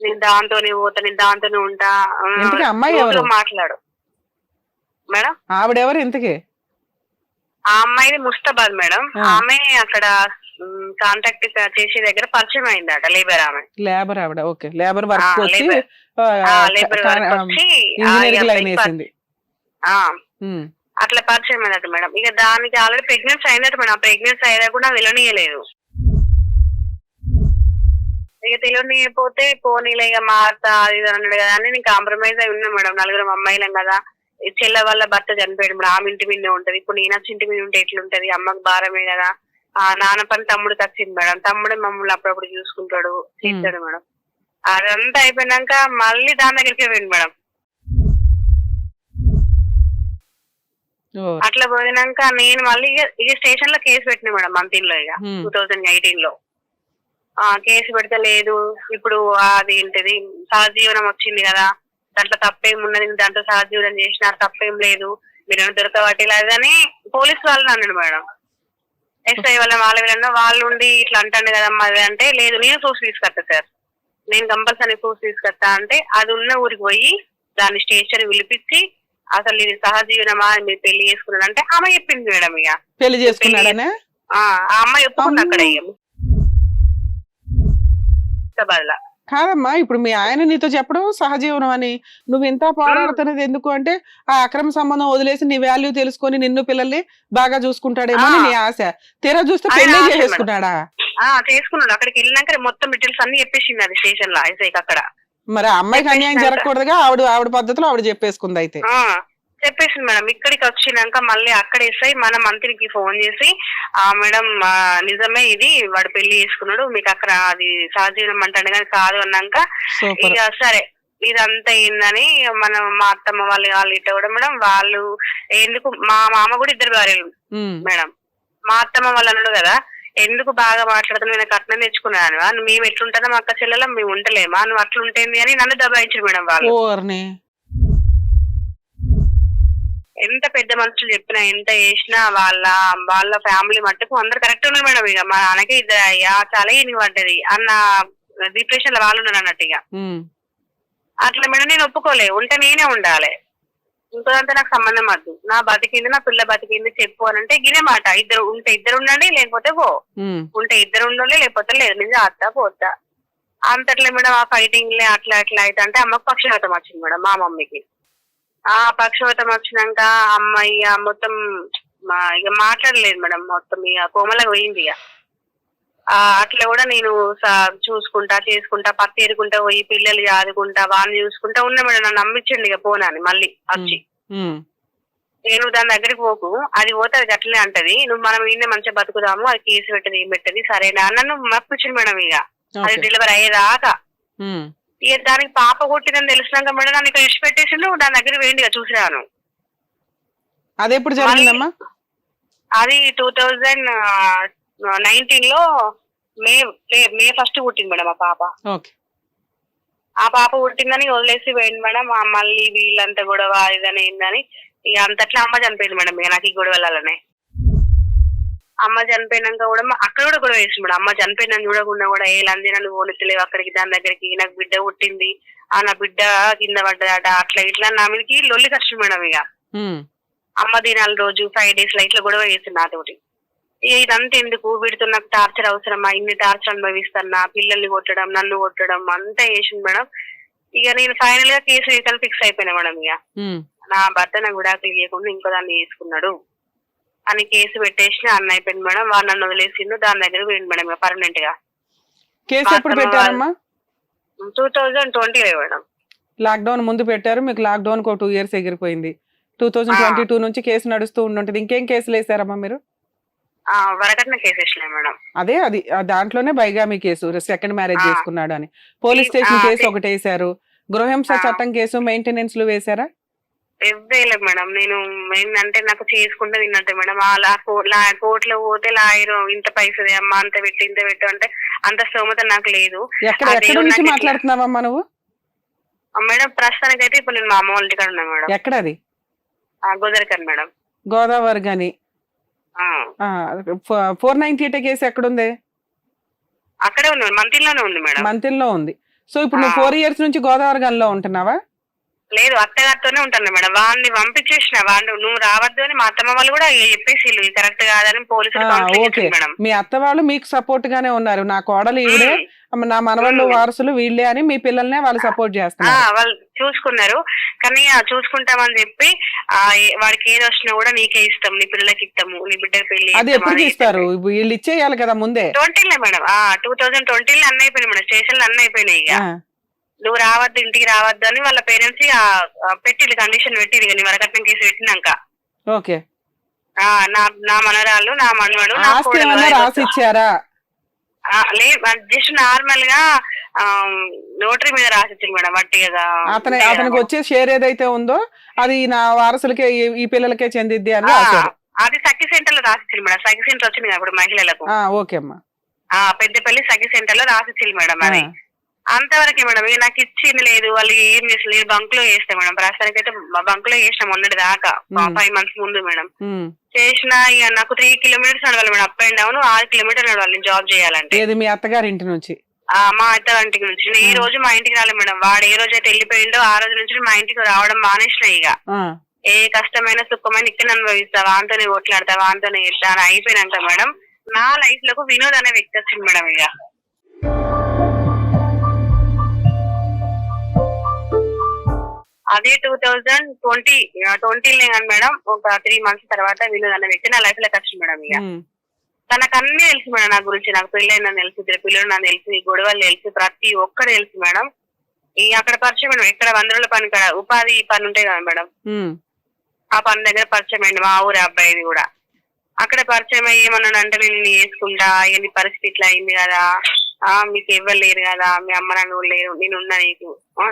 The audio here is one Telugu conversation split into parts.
నేను దాంతోనే పోతా నేను దాంతోనే ఉంటా. అమ్మాయి ఎవరు? మాట్లాడు. మేడం? ఆవిడెవరు ఇంతకి? ఆ అమ్మాయిది ముస్తాబాద్ మేడం. ఆమె అక్కడ కాంటాక్ట్ చేసే దగ్గర పరిచయం అయిందట లేబర్ ఆమె. లేబర్ ఆవిడ ఓకే. లేబర్ వర్క్ వచ్చి లేబర్. వర్క్ వచ్చి అట్లా పరిచయం అయిందట మేడం. ఇక దానికి ఆల్రెడీ ప్రెగ్నెన్సీ అయిందట మేడం. ఆ ప్రెగ్నెన్సీ అయ్యేదా కూడా తెలియనియలేదు ఇక తెలియనియకపోతే పోనీలే ఇక మారుతా అది అన్నాడు కదా అని నేను కాంప్రమైజ్ అయి ఉన్నా మేడం. నలుగురం అమ్మాయిలం కదా. చెల్ల వాళ్ళ భర్త చనిపోయాడు మేడం. ఆమె ఇంటి మీద ఉంటది. ఇప్పుడు నేను వచ్చి ఇంటి మీద ఉంటే ఎట్లుంటది? అమ్మకి భారమే కదా. ఆ నాన్న పని తమ్ముడికి వచ్చింది మేడం. తమ్ముడే మమ్మల్ని అప్పుడప్పుడు చూసుకుంటాడు చేస్తాడు మేడం. అదంతా అయిపోయినాక మళ్ళీ దాని దగ్గరికి పోయింది మేడం. అట్లా పోయినాక నేను మళ్ళీ ఇక ఇక స్టేషన్లో కేసు పెట్టిన మేడం మంతిన్లో ఇక. టూ థౌజండ్ ఎయిటీన్లో కేసు పెడితే లేదు ఇప్పుడు అది ఏంటిది? సహజీవనం వచ్చింది కదా. దాంట్లో తప్పేం ఉన్నది? దాంట్లో సహజీవనం చేసినారు తప్పేం లేదు. మీరు ఏమైనా దొరకబట్టి లేదని పోలీస్ వాళ్ళని అన్నాడు మేడం. ఎస్ఐ వాళ్ళ వాళ్ళ వీళ్ళన్నా వాళ్ళు ఉండి ఇట్లా అంటాను కదమ్మా అది అంటే లేదు. నేను చూసి తీసుకొస్తా సార్. నేను కంపల్సరీ చూసి తీసుకొస్తా అంటే అది ఉన్న ఊరికి పోయి దాన్ని స్టేషన్ పిలిపించి అసలు ఇది సహజీవనమా మీరు పెళ్ళి చేసుకున్నాడు అంటే ఆమె చెప్పింది మేడం ఇక. పెళ్ళి చేసుకున్నాడనే? ఆ ఆ అమ్మాయి ఒప్పుకుంది అక్కడ హైదరాబాద్లో. కాదమ్మా ఇప్పుడు మీ ఆయన నీతో చెప్పడం సహజీవనం అని. నువ్వు ఇంత పోరాడుతున్నది ఎందుకు అంటే ఆ అక్రమ సంబంధం వదిలేసి నీ వాల్యూ తెలుసుకొని నిన్ను పిల్లల్ని బాగా చూసుకుంటాడేమో అని. నీ ఆశ. తీరా చూస్తే పెళ్ళి. చేసుకున్నాడా ఆ చేసుకున్నాడు. అక్కడికి వెళ్ళినాక మొత్తం డీటెయిల్స్ అన్ని చెప్పేసింది అది స్టేషన్లో అక్కడ. మరి అమ్మాయికి అన్యాయం జరగకూడదుగా ఆవిడ ఆవిడ పద్ధతిలో ఆవిడ చెప్పేసుకుంది అయితే. చెప్పేసింది మేడం. ఇక్కడికి వచ్చినాక మళ్ళీ అక్కడ ఎస్ఐ మన మంత్రికి ఫోన్ చేసి ఆ మేడం నిజమే ఇది వాడు పెళ్ళి చేసుకున్నాడు మీకు అక్కడ అది సహజీవనం అంటాడు కానీ కాదు అన్నాక ఇక సరే ఇదంతా ఏందని మనం మా అత్తమ్మ వాళ్ళు వాళ్ళు ఇట్ట కూడా మేడం వాళ్ళు ఎందుకు మా మామ కూడా ఇద్దరు భార్యలు. మేడం. మా అత్తమ్మ వాళ్ళు అన్నాడు కదా ఎందుకు బాగా మాట్లాడుతున్నావు? నేను కట్నం తెచ్చుకున్నాను. మేము ఎట్లుంటానో మా అక్క చెల్లెలం మేము ఉంటలేమా నువ్వు అట్లుంటేంది అని నన్ను దబాయించారు మేడం వాళ్ళు. ఎంత పెద్ద మనుషులు చెప్పినా ఎంత చేసినా వాళ్ళ వాళ్ళ ఫ్యామిలీ మట్టుకు అందరు కరెక్ట్ ఉన్నారు మేడం ఇక. మా నాన్నకి ఇద్దరు అయ్యా చాలా ఈయనకి పడ్డది అన్న డిప్రెషన్లో వాళ్ళు ఉన్నారు అన్నట్టు ఇక. అట్లా మేడం నేను ఒప్పుకోలే. ఉంటే నేనే ఉండాలి. ఇంకోదంతా నాకు సంబంధం వద్దు. నా బతికింది నా పిల్ల బతికింది చెప్పు అని అంటే గినే మాట. ఇద్దరు ఉంటే ఇద్దరు ఉండండి లేకపోతే పో. ఉంటే ఇద్దరు ఉండాలి లేకపోతే లేదు. నేను చేస్తా పోతా. అంతట్లే మేడం ఆ ఫైటింగ్ లే అట్లా అట్లా అయితే అంటే అమ్మకు పక్షవాతం వచ్చింది మేడం మా మమ్మీకి. ఆ పక్షవాతం వచ్చినాక అమ్మాయి మొత్తం ఇక మాట్లాడలేదు మేడం మొత్తం ఇక కోమలకు పోయింది ఇక. ఆ, అట్లా కూడా నేను చూసుకుంటా చేసుకుంటా పత్తి ఎరుకుంటా పోయి పిల్లలు ఆదుకుంటా వాళ్ళని చూసుకుంటా ఉన్నా మేడం నన్ను నమ్మించండి ఇక పోనాని మళ్ళీ వచ్చి. నువ్వు దాని దగ్గరికి పోకు అది పోతే అది అట్లనే అంటది నువ్వు మనం ఈయన మంచిగా బతుకుదాము అది కేసు పెట్టది ఏం పెట్టది సరేనా? నన్ను మప్పించింది మేడం ఇక. అది. డెలివరీ అయ్యేదాకా. ఇక దానికి పాప కొట్టిందని తెలిసినాక మేడం నన్ను ఇక్కడ ఇచ్చి పెట్టేసిండు దాని దగ్గర వేయండి ఇక చూసిరాను అది ఎప్పుడు జరిగిందమ్మా? అది టూ థౌజండ్ నైన్టీన్లో మే మే- ఫస్ట్ పుట్టింది మేడం ఆ పాప. ఆ పాప పుట్టిందని వదిలేసి పోయింది మేడం మళ్ళీ వీళ్ళంతా గొడవ ఇదని ఏందని ఇక అంతట్లా అమ్మ చనిపోయింది మేడం నాకు ఈ గొడవలనే అమ్మ చనిపోయినాక కూడా అక్కడ కూడా గొడవ మేడం అమ్మ చనిపోయిన చూడకుండా కూడా ఏ లంది నన్ను పోనిస్తలేవు అక్కడికి దాని దగ్గరికి. నాకు బిడ్డ పుట్టింది. ఆ నా బిడ్డ కింద పడ్డదట. అట్లా ఇట్లా నా మీదకి లొల్లి కష్టం మేడం ఇక. అమ్మ దినాల రోజు ఫైవ్ డేస్లో ఇట్లా గొడవ చేసింది నాతోటి ఇదంతా ఎందుకు? వీడితో నాకు టార్చర్ అవసరమా? ఇన్ని టార్చర్ అనుభవిస్తున్నా? పిల్లల్ని కొట్టడం నన్ను కొట్టడం అంతా చేసింది మేడం. ఇక నేను ఫైనల్గా కేసు రీతలు ఫిక్స్ అయిపోయినా మేడం ఇక. నా భర్త నాకు విడాకులు ఇవ్వకుండా ఇంకో దాన్ని చేసుకున్నాడు. అని కేసు పెట్టేసి అన్న అయిపోయింది మేడం. వాళ్ళు నన్ను వదిలేసిండు. దాని దగ్గర పోయింది మేడం పర్మనెంట్గా. కేసు ఎప్పుడు పెట్టారమ్మా? Two thousand twenty madam. Lockdown ముందు పెట్టారు. మీకు లాక్డౌన్కు టూ ఇయర్స్ ఎగిరిపోయింది. టూ థౌజండ్ ట్వంటీ టూ నుంచి కేసు నడుస్తూ ఉండుంటది. ఇంకేం కేసులు వేసారమ్మా మీరు? ఆ, వరకట్న కేసు వేసినాయి మేడం. అదే అది. దాంట్లోనే బైగామి కేసు. Second marriage. చేసుకున్నాడు అని పోలీస్ స్టేషన్ కేసు. ఒకటి వేశారు గృహహింస ఆ. చట్టం కేసు మెయింటెనెన్స్లు వేశారా ఇవ్వేయలేదు మేడం. నేను ఏంటంటే నాకు చేసుకుంటే తిన్నట్టే మేడం. ఆ లా- కో- లా- కోర్టులో పోతే లాయర్ ఇంత పైసది అమ్మా అంత పెట్టి ఇంత పెట్టు అంటే అంత స్తోమత నాకు లేదు. ఎక్కడ ఎక్కడ మాట్లాడుతున్నావమ్మా నువ్వు? మేడం ప్రస్తుతానికి అయితే ఇప్పుడు నేను మా అమ్మ వాళ్ళ ఇంటికాడ ఉన్నా మేడం. ఎక్కడ అది ఆ, గోదరికన్ మేడం. గోదావరి గాని ఆ, ఫోర్ నైన్టీ ఎయిట్ కేసు ఎక్కడుంది? అక్కడే ఉంది మంతిలోనే ఉంది మేడం. మంతిల్లో ఉంది. సో ఇప్పుడు నువ్వు. ఫోర్ ఇయర్స్ నుంచి గోదావరి గన్లో ఉంటున్నావా? లేదు అత్తగారితోనే ఉంటాను మేడం. వాడిని పంపించేసిన వాడు నువ్వు రావద్దు అని మా అత్తమ్మ వాళ్ళు కూడా చెప్పేసి కరెక్ట్ కాదని పోలీసులు మేడం. మీ అత్త వాళ్ళు మీకు సపోర్ట్ గానే ఉన్నారు. నా కోడలు ఈవిడే. నా మనవాళ్ళు. వారసులు వీళ్ళే అని మీ పిల్లల్నే వాళ్ళు సపోర్ట్ ఆ, చేస్తున్నారు వాళ్ళు చూసుకున్నారు. కానీ చూసుకుంటామని చెప్పి వాడికి ఏది వచ్చినా కూడా నీకే ఇస్తాం. నీ పిల్లలకి ఇస్తాము. నీ బిడ్డ పెళ్ళి అది ఎప్పుడు ఇస్తారు వీళ్ళు ఇచ్చేయాలి కదా ముందే. ట్వంటీలే మేడం. ఆ టూ థౌజండ్ ట్వంటీలో అన్న అయిపోయినాయి మేడం. స్టేషన్లో అన్న అయిపోయినాయి ఇక. నువ్వు రావద్దు ఇంటికి రావద్దు అని వాళ్ళ పేరెంట్స్ పెట్టి కండిషన్ పెట్టి నీ వరకట్నం కేసు పెట్టినాక. ఓకే. నా నా మనరాలు నా మనవడు ఇచ్చారా? లేదు జస్ట్ నార్మల్గా నోటరీ మీద రాసిచ్చింది మేడం అతని ఉంటాయి కదా అతనికి. వచ్చే షేర్ ఏదైతే ఉందో అది నా వారసులకే ఈ- పిల్లలకే చెందిద్ది అని అది సఖి సెంటర్లో రాసిచ్చింది మేడం సఖి సెంటర్ వచ్చింది ఇప్పుడు మహిళలకు. ఆ, ఓకే అమ్మా. పెద్దపల్లి సఖి సెంటర్లో రాసిచ్చింది మేడం అది. అంతవరకే మేడం. ఇక నాకు ఇచ్చింది లేదు. వాళ్ళు ఏం చేసలేదు బంక్లో చేస్తా మేడం. ప్రస్తుతానికి అయితే బంక్లో చేసిన మొన్నటి దాకా. ఫైవ్ మంత్స్ ముందు మేడం. చేసిన ఇక నాకు త్రీ కిలోమీటర్స్ నడవాలి మేడం. అప్ అండ్ డౌన్ ఆరు కిలోమీటర్ నడవాలి జాబ్ చేయాలంటే. ఏది మీ అత్తగారి ఇంటి నుంచి? ఆ, మా అత్త ఇంటికి నుంచి. నేను ఈ. రోజు మా ఇంటికి రాలేదు మేడం. వాడు ఏ రోజు అయితే వెళ్ళిపోయిండో ఆ రోజు నుంచి మా ఇంటికి రావడం మానేసిన ఇక. ఏ కష్టమైన సుఖమైన ఇక్కడ అనుభవిస్తా వాంతోనే కొట్లాడతా వాంతోనే చేస్తా అని అయిపోయినాక మేడం. నా లైఫ్లోకి వినోద్ అనే వ్యక్తి వచ్చింది మేడం ఇక. అదే టూ థౌజండ్ ట్వంటీ ట్వంటీలో కానీ మేడం ఒక త్రీ మంత్స్ తర్వాత వినోద్ అనే వ్యక్తి నా లైఫ్లోకి వచ్చింది మేడం ఇక. ఉమ్. తనకు అన్ని తెలుసు మేడం నా గురించి నాకు పెళ్ళైన తెలుసు ఇద్దరు పిల్లలు నాకు తెలుసు ఈ గొడవలు తెలుసు ప్రతి ఒక్కరు తెలుసు మేడం. ఈ అక్కడ పరిచయం మేడం ఎక్కడ వంద రోజుల పని కాడ ఉపాధి పని ఉంటాయి కదా మేడం. ఆ పని దగ్గర పరిచయం అయింది మా ఊరి అబ్బాయిది కూడా. అక్కడ పరిచయం అయ్యి ఏమన్నాడు అంటే నేను నిన్ను చేసుకుంటా ఏంది పరిస్థితి ఇట్లా అయింది కదా. ఆ మీకు ఎవ్వరు లేరు కదా మీ అమ్మ నాన్న కూడా లేరు నేను ఉన్నా నీకు.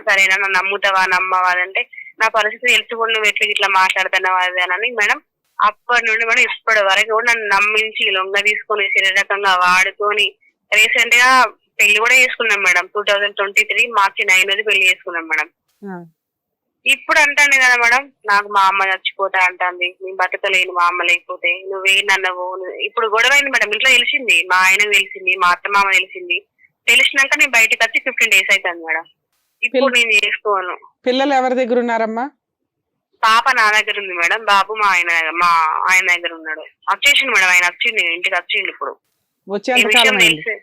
సరేనా నన్ను నమ్ముతావా నమ్మవా అంటే నా పరిస్థితి తెలుసుకుని నువ్వు ఎట్లా ఇట్లా మాట్లాడుతున్నావా అది అని మేడం అప్పటి నుండి మేడం ఇప్పటి వరకు కూడా నన్ను నమ్మించి లొంగ తీసుకొని శరీరకంగా వాడుకొని రీసెంట్గా పెళ్ళి కూడా చేసుకున్నాం madam. Two thousand twenty three March nine అది పెళ్ళి చేసుకున్నాం మేడం. ఇప్పుడు అంటాను కదా మేడం నాకు మా అమ్మ చచ్చిపోతా అంటుంది. నేను బతకలేను మా అమ్మ లేకపోతే. నువ్వేనన్నావు నువ్వు- ఇప్పుడు గొడవ అయింది మేడం ఇంట్లో తెలిసింది. మా ఆయన తెలిసింది మా అత్త మామ తెలిసింది. తెలిసినాక నేను బయటకు వచ్చి ఫిఫ్టీన్ డేస్ అవుతుంది మేడం. ఇప్పుడు నేను చేసుకోను. పిల్లలు ఎవరి దగ్గర ఉన్నారమ్మా? పాప నా దగ్గర ఉంది మేడం బాబు మా ఆయన మా ఆయన దగ్గర ఉన్నాడు. వచ్చేసింది మేడం ఆయన వచ్చింది ఇంటికి వచ్చింది ఇప్పుడు. ఈ విషయం తెలిసి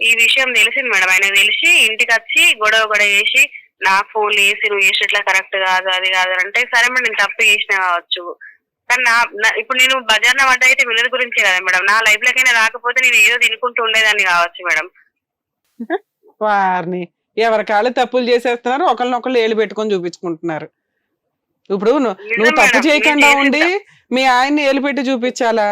ఈ విషయం తెలిసింది మేడం ఆయన తెలిసి ఇంటికి వచ్చి గొడవ గొడవ చేసి నా ఫోన్ వేసి నువ్వు చేసినట్లా కరెక్ట్ కాదు అది కాదు అంటే సరే మేడం నేను తప్పు చేసిన కావచ్చు. కానీ నా ఇప్పుడు నేను బజార్న పడ్డ అయితే వినోద్ గురించే కదా మేడం. నా లైఫ్ లోకైనా రాకపోతే నేను ఏదో తినుకుంటూ ఉండేదాన్ని కావచ్చు మేడం. వారిని ఎవరి కాళ్ళు తప్పులు చేసేస్తున్నారు ఒకళ్ళనొకళ్ళు ఏళ్ళు పెట్టుకొని చూపించుకుంటున్నారు. ఇప్పుడు నువ్వు తప్పు చేయకుండా ఉండి మీ ఆయన్ని ఏలు పెట్టి చూపించాలా?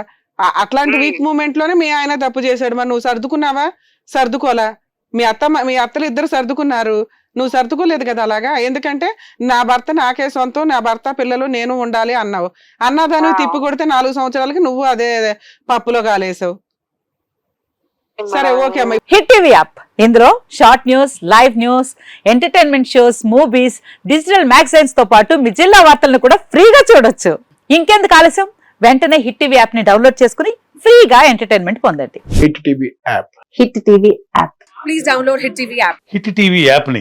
అట్లాంటి. వీక్ మూమెంట్లోనే మీ ఆయన తప్పు చేశాడు మరి. నువ్వు సర్దుకున్నావా? సర్దుకోలా మీ అత్త మీ అత్తలు ఇద్దరు సర్దుకున్నారు. నువ్వు సర్దుకోలేదు కదా అలాగా? ఎందుకంటే నా భర్త నాకే సొంతం నా భర్త పిల్లలు నేను ఉండాలి అన్నావు. అన్నదాన్ని. తిప్పి కొడితే నాలుగు సంవత్సరాలకి నువ్వు అదే పప్పులో కాలేసావు సరే ఓకే అమ్మ. Hit TV app. ఇందులో short news live news entertainment shows movies digital మ్యాగజైన్స్తో పాటు మీ జిల్లా వార్తలను కూడా ఫ్రీగా చూడొచ్చు. ఇంకెందుకు ఆలస్యం? వెంటనే హిట్ టీవీ యాప్ని డౌన్లోడ్ చేసుకుని ఫ్రీగా ఎంటర్టైన్మెంట్ పొందండి. Hit TV app. Hit TV app. Please download Hit TV app. Hit TV యాప్ని